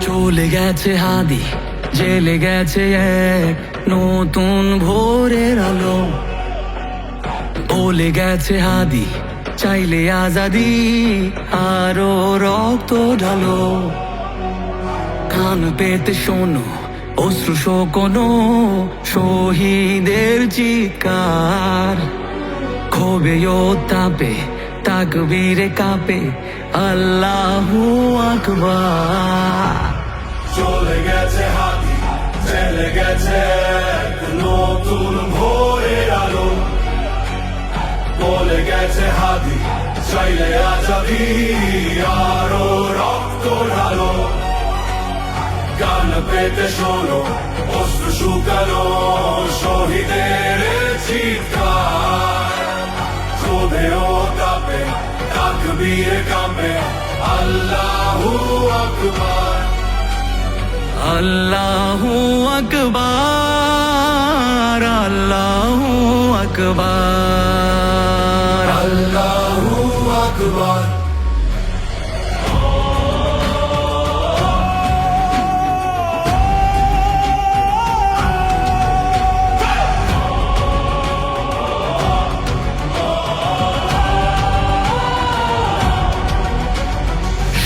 চলে গেছে হাদি, জেলে গেছে এক নতুন ভোরের আলো। বলে গেছে হাদি, চাইলে আজাদি আরও রক্ত ঢালো। কান পেতে শোনো, অশ্রু শোকনো শহীদের চিৎকার। ক্ষোভে ও তাপে, তাকবীরে কাপে আল্লাহু আকবার। চলে গেছে হাতি, চলে গেছে নতুন ভোরের আলো। বলে গেছে হাতি, চাইলে আজাদি আরও রক্ত ঢালো। গান পেতে শোনো, অস্ত্র শুকানো, শহীদের চিৎকার। ক্রোধে ও তাপে তাকবীর কাঁপে, আল্লাহু আকবার। আল্লাহু আকবার আল্লাহু আকবার। আল্লাহু আকবার।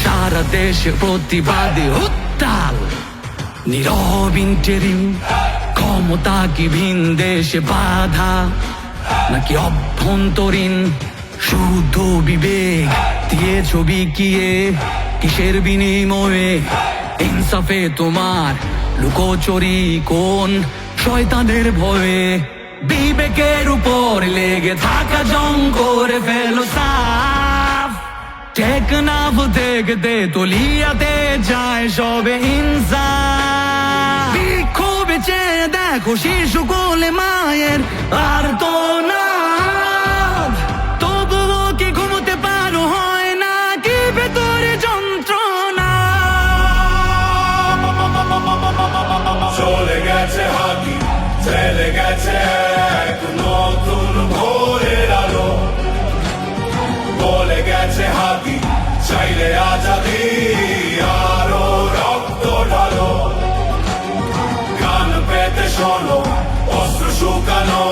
সারা দেশে প্রতিবাদী উত্তাল। নীরব ইন্টেরিম ক্ষমতা কি ভিন দেশে বাধা? নাকি অভ্যন্তরীণ শুদ্ধ বিবেক? দিয়ে ছবি কিয়ে কিসের বিনিময়ে? ইনসাফে তোমার লুকোচুরি কোন শয়তানের ভয়ে? বিবেকের উপর লেগে থাকা জং করে ফেলো সাফ টেকনাফ দেখতে তলিয়াতে যায় সবে ইনসান বিক্ষোভে চেয়ে দেখো শিশু কোলে মায়ের আর তো না তবুও কি ঘুমোতে পারো হয় না কি ভেতরে যন্ত্রণা চলে গেছে হাতি চলে গেছে নতুন ভোরের শোনো অস্ত্র শুকানো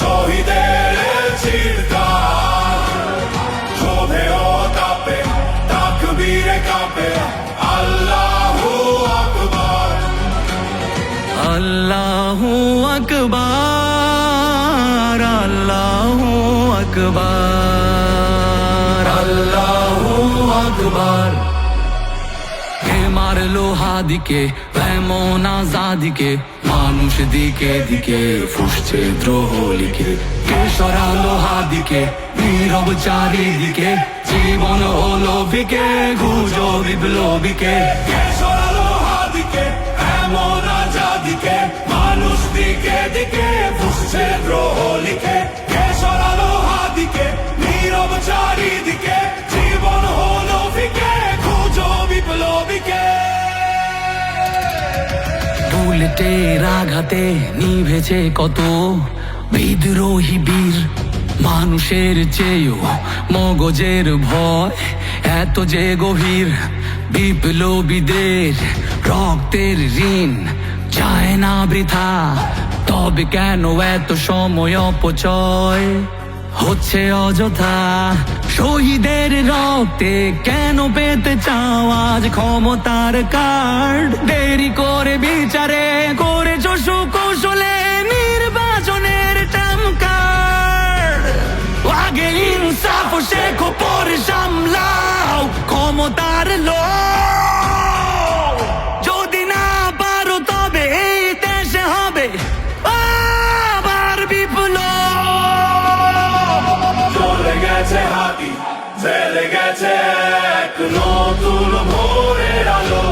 শহীদের চিৎকার। ক্রোধে ও তাপে তাকবীরে কাঁপে আল্লাহু আকবার। আল্লাহু আকবার আল্লাহু আকবার। আল্লাহু আকবার। মারলো হাদিকে এমন আজাদিকে, মানুষ দিকে দিকে, ফুসছে দ্রোহ লিখে। কে সরালো হাদিকে নীরব চারিদিকে, জীবন হলো বিকে গুজো বিপ্লবীকে। মানুষ দিকে দিকে, ফুসছে বুলেটের আঘাতে নিভেছে কত বিদ্রোহী বীর। মানুষের চেয়েও মগজের ভয় এত যে গভীর। বিপ্লবীদের রক্তের ঋণ চায় না বৃথা। তবে কেন এত সময় অপচয়? হচ্ছে অযথা। শহীদের রক্তে কেন পেতে চাও আজ ক্ষমতার কার্ড? দেরি করে বিচারে করেছ সুকৌশলে চলে গেছে এক নতুন ভোরের আলো।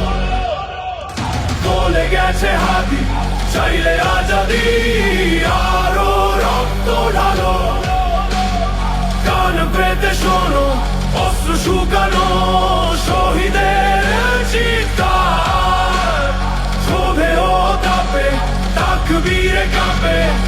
চলে গেছে হাতি, চাইলে আজাদি আরও রক্ত ঢালো। কান পেতে শোনো, অস্ত্র শুকানো শহীদের চিৎকার। ক্রোধে ও তাপে, তাকবীরে কাঁপে।